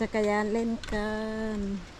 จักรยานเล่นกัน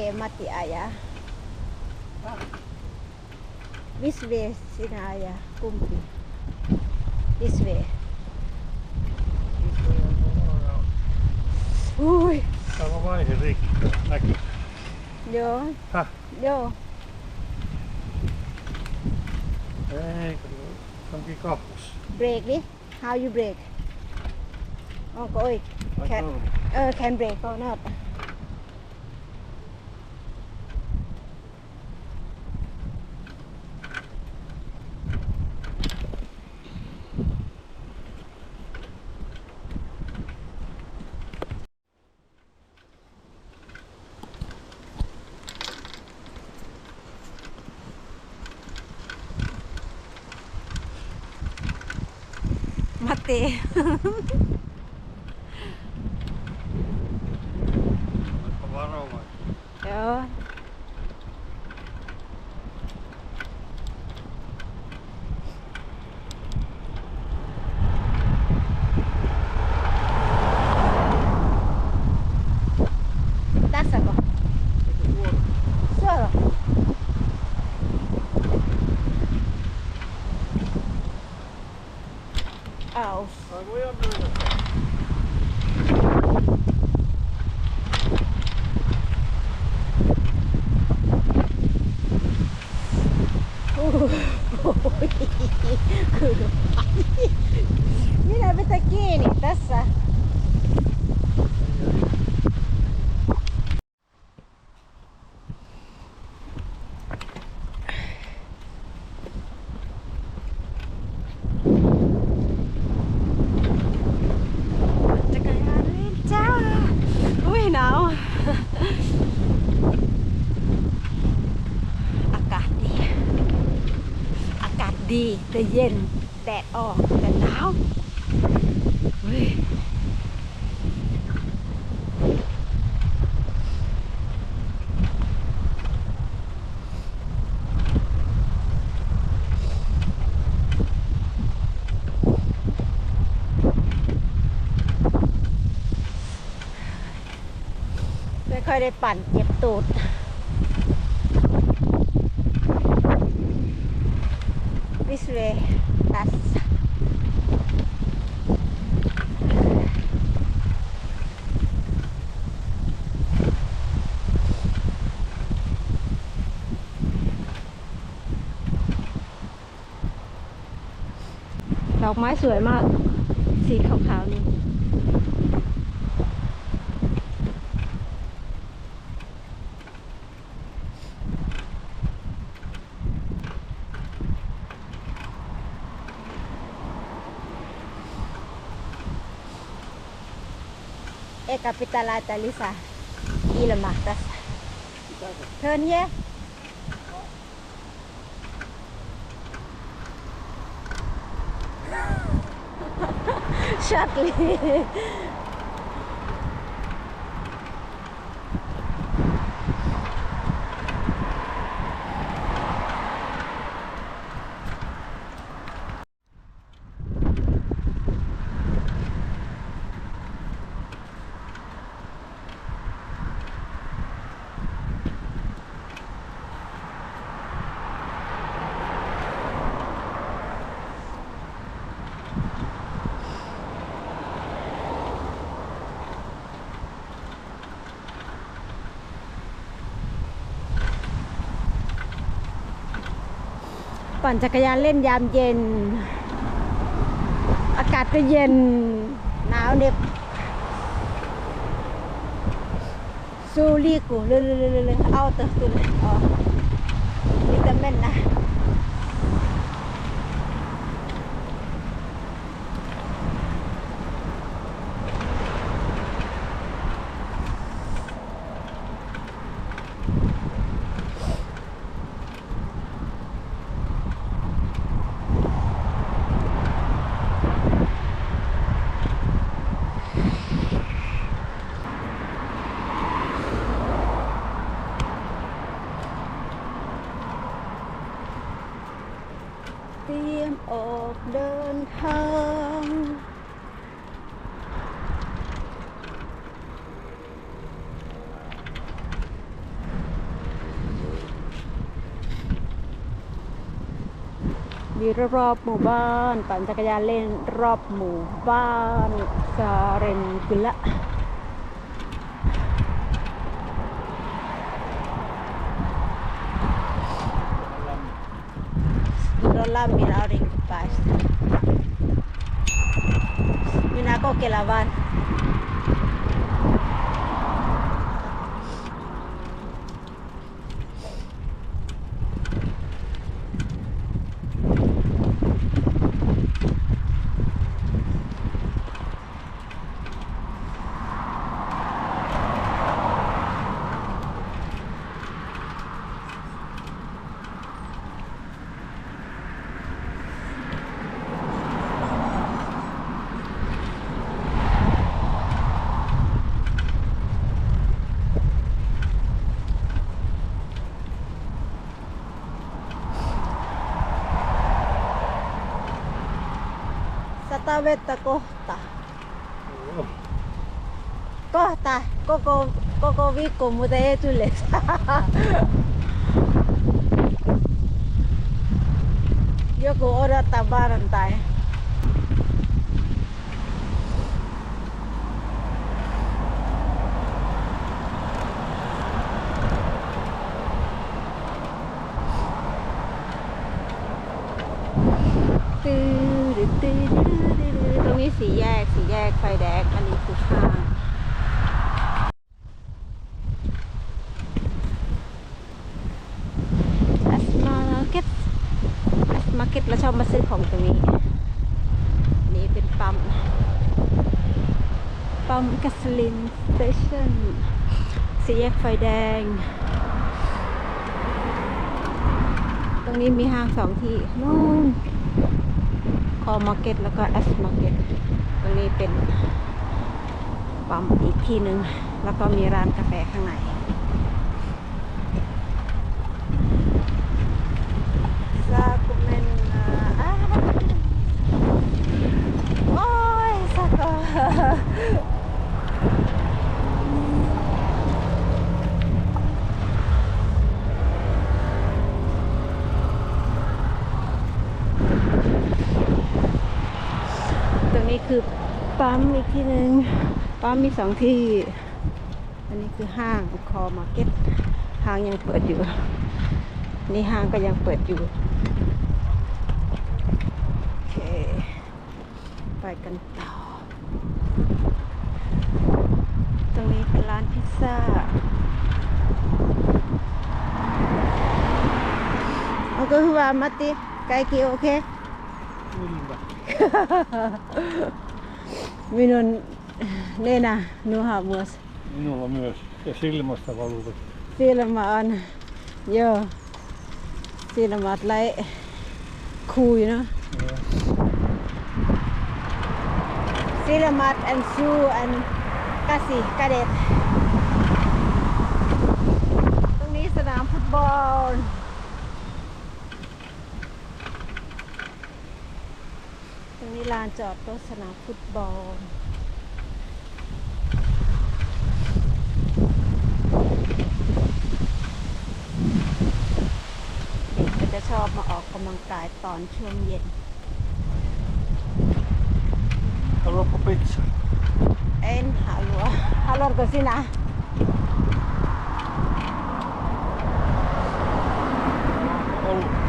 way mati ayah. This way sina ayah kumpi. This way. Ui, Tämä vaihe rikki. Näkyy. joo, Häh? joo. Ei, onkin kahvus. Break đi. How you break? Onko oi? Ai Can, uh, can break or not? Mati. Oletko varovainen? Joo. Tässäkö? Voy a อากาศดี อากาศดีแต่เย็นแดดออกแต่หนาวไม่ค่อยได้ปั่นเจ็ บตูด This way. That's ดอกไ Eh, e kapitalata lisa ila mahtas. Turn here. Shortly. ปั่นจักรยานเล่นยามเย็น อากาศก็เย็น หนาวเน็บซูรีกูเรื่อยๆเอาตัวตุนอ๋อวิตามินนะ ออกเดินทางมีรอบหมู่บ้าน ปั่นจักรยานเล่นรอบหมู่บ้านซาเรนกุละ silloin lämmin aurinko paistaa. Minä kokeilen vaan Sa tawet kohta. Joo. Kohta koko, koko viikko, mutta ei tule. Joku odottaa maanantai. กสี่แยกไฟแดงอันนี้คือห้างอัสมาร์เก็ตอัสมาร์เก็ตเราชอบมาซื้อของตรงนี้ นี่เป็นปั๊ม ปั๊มแกัสลินสเตชันสี่แยกไฟแดง ตรงนี้มีห้างสองที่นู่นคอมาร์เก็ตแล้วก็แอสมาร์เก็ต ตรงนี้เป็นปั๊มอีกที่หนึ่งแล้วก็มีร้านกาแฟข้างในซากุเมนนาอ่าโอ้ยซากุตรงนี้คือปั๊มอีกที่หนึ่งปั๊ มมีสองที่ อันนี้คือห้างคอมาร์เก็ตห้างยังเปิดอยู่ นี่ห้างก็ยังเปิดอยู่ โอเค ไปกันต่อ ตรงนี้เป็นร้านพิซซ่าโอเคว่ามาติไกกี่โอเค Ylvä. Minun nenä nuha myös. Minulla myös. Ja silmästä valuvat. Silmä on, joo, silmät lai kui no. Joo. Silmät and suu and kasi kadet. ตรงนี้สนามฟุตบอล ตรงนี้ลานจอดรถสนามฟุตบอล เด็กก็จะชอบมาออ กกำลังกายตอนช่วงเย็น Haluatko pizza? En halua. Haluatko sinä? Ollut.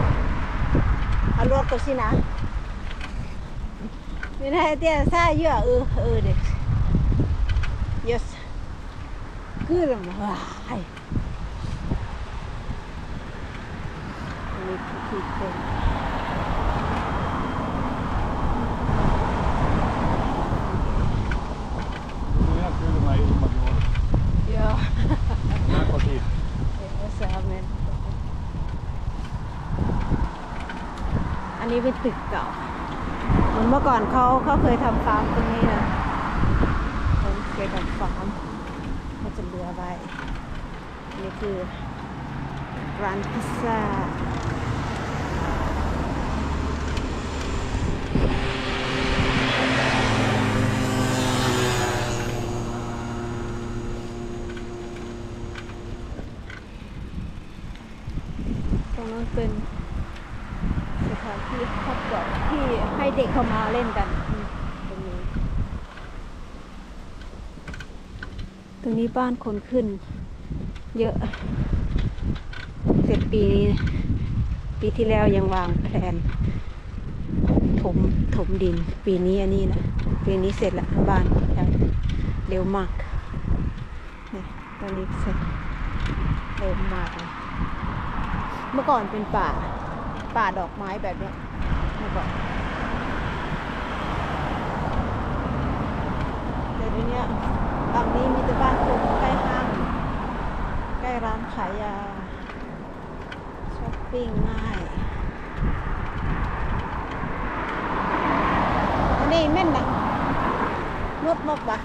ตัวสินะไม่ได้เตี้ยซ่าเยอะเออเออเด็ก yes คือละมาว้ายอันนี้ คนอันนี้เป็นตึกเก่าเหมือนเมื่อก่อนเขาเขาเคยทำฟาร์มตรงนี้นะเป็นเคยวกับฟาร์มเขาจะเหลือไว้นนี้คือร้านพิซซ่า นั้นเป็นสถานที่พักผ่อนที่ให้เด็กเข้ามาเล่นกันตรงนี้ ตรงนี้บ้านคนขึ้น เยอะเสร็จปีนี้ปีที่แล้วยังวางแผนถมถมดิน ปีนี้อันนี้นะปีนี้เสร็จละบ้านเร็วมากนี่ตอนนี้เสร็จเร็วมากเลย เมื่อก่อนเป็นป่า ป่าดอกไม้แบบนี้เมื่อก่อนแต่เดี๋ยวนี้ฝั่งนี้มีแต่บ้านคนใกล้ห้าง ใกล้ร้านขายยาช้อปปิ้งง่ายอันนี้แม่นนะนวดมกปะ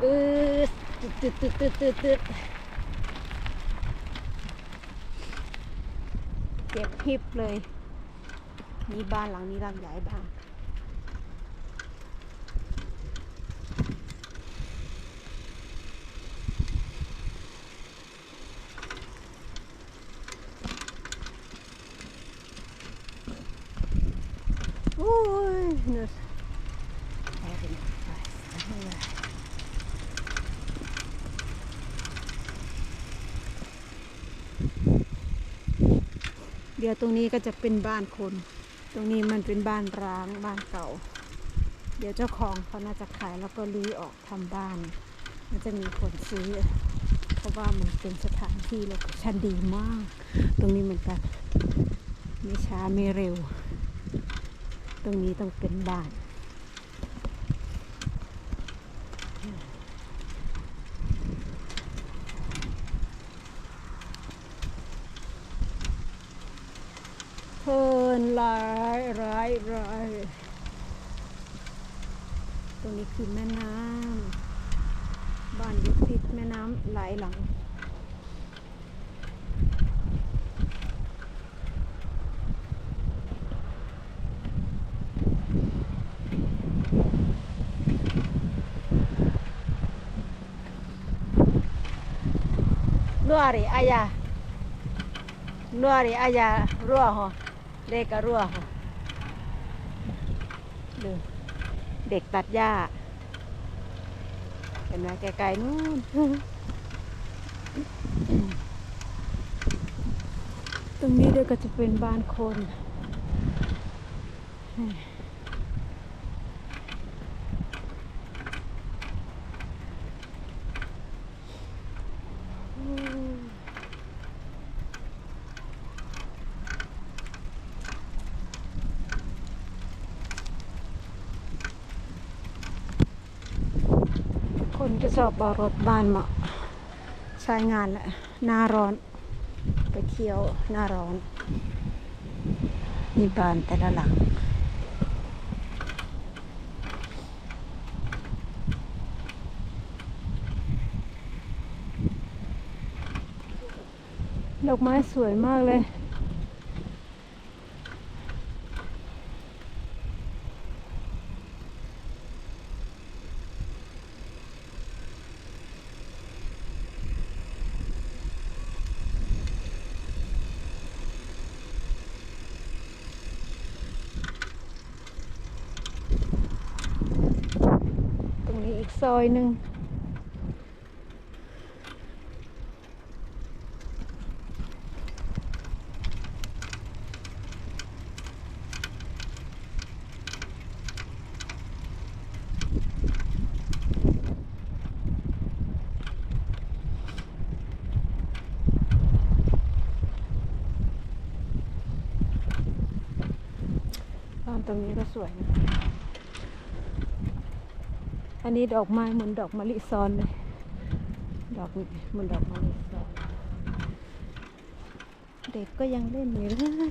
เออ ตึดตึดตึดตึดตึดเก็บฮิบเลย มีบ้านหลังนี้หลังใหญ่บ้างโอ้ยเนื้อแอบเป็นไฟสวย เดี๋ ยวตรงนี้ก็จะเป็นบ้านคน ตรงนี้มันเป็นบ้านร้างบ้านเก่า เดี๋ยวเจ้าของเขาน่าจะขายแล้วก็รื้อออกทำบ้าน มันจะมีคนซื้อ เพราะว่ามันเป็นสถานที่โลเคชั่นดีมาก ตรงนี้เหมือนกันไม่ช้าไม่เร็ว ตรงนี้ต้องเป็นบ้าน เพ ร้ายร้ายร้ายตรงนี้คือแม่น้ำบ้านอยู่ติดแม่น้ำหลายหลังรัวริอายารัวริอายารัวหอ เลขกระรั่วค่ะดูเด็กตัดหญ้า เห็นไหมไกลๆนู่นตรงนี้เดี๋ยวก็จะเป็นบ้านคน คนจะช อบเอารถบ้านมาใช้งานแหละหน้าร้อน ไปเที่ยวหน้าร้อนนี่บ้านแต่ละหลังดอกไม้สวยมากเลย ซอยหนึ่งตรงนี้ก็สวยนะ อันนี้ดอกไม้เหมือนดอกมะลิซ้อนเลย ดอกเหมือนดอกมะลิซ้อน เด็กก็ยังเล่นอยู่เลย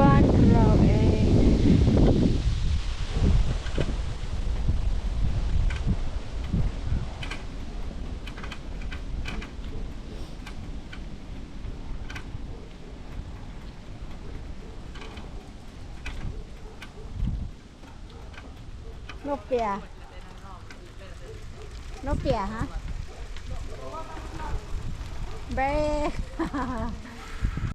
บ้านเราเองนกเปีย นกเปียฮะเบร